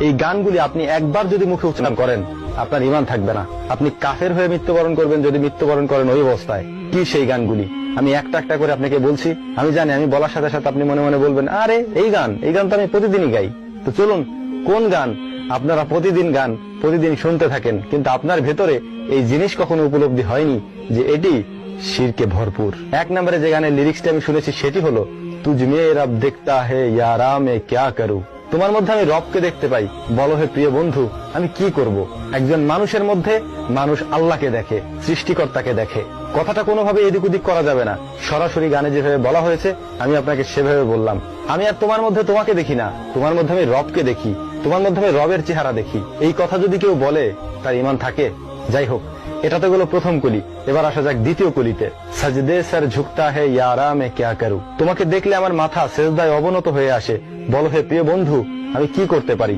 এই গানগুলি আপনি একবার যদি মুখে উচ্চারণ করেন, আপনার ইমান থাকবে না। আপনি কাফের হয়ে মৃত্যুবরণ করবেন যদি মৃত্যুবরণ করেন ওই অবস্থায়। কি সেই গানগুলি? আমি একটা একটা করে আপনাকে বলছি। আমি জানি, আমি বলার সাথে সাথে আপনি মনে মনে বলবেন, আরে, এই গান এই গান তো আমি প্রতিদিনই গাই। তো চলুন, কোন গান আপনারা প্রতিদিন গান, প্রতিদিন শুনতে থাকেন? কিন্তু আপনার ভেতরে এই জিনিস কখনো উপলব্ধি হয়নি যে এটি শিরকে ভরপুর। এক নম্বরে যে গানের লিরিক্সটা আমি শুনেছি, সেটি হলো, তুঝ মে রব দেখতা হে, ইয়ারা মে ক্যা করু? তোমার মধ্যে আমি রবকে দেখতে পাই। বলো হে প্রিয় বন্ধু, আমি কি করব? একজন মানুষের মধ্যে মানুষ আল্লাহকে দেখে, সৃষ্টিকর্তাকে দেখে। কথাটা কোনোভাবে এদিক ওদিক করা যাবে না। সরাসরি গানে যেভাবে বলা হয়েছে, আমি আপনাকে সেভাবে বললাম। আমি আর তোমার মধ্যে তোমাকে দেখি না। তোমার মধ্যে আমি রবকে দেখি। তোমার মধ্যে আমি রবের চেহারা দেখি। এই কথা যদি কেউ বলে, তার ইমান থাকে? যাই হোক এটা তো গেল প্রথম কলি। এবার আসা যাক দ্বিতীয় কলিতে। সাজদে স্যার ঝুকতা হে ইয়ারা মে ক্যা করু? তোমাকে দেখলে আমার মাথা সেজদায় অবনত হয়ে আসে। বলো হে প্রিয় বন্ধু, আমি কি করতে পারি?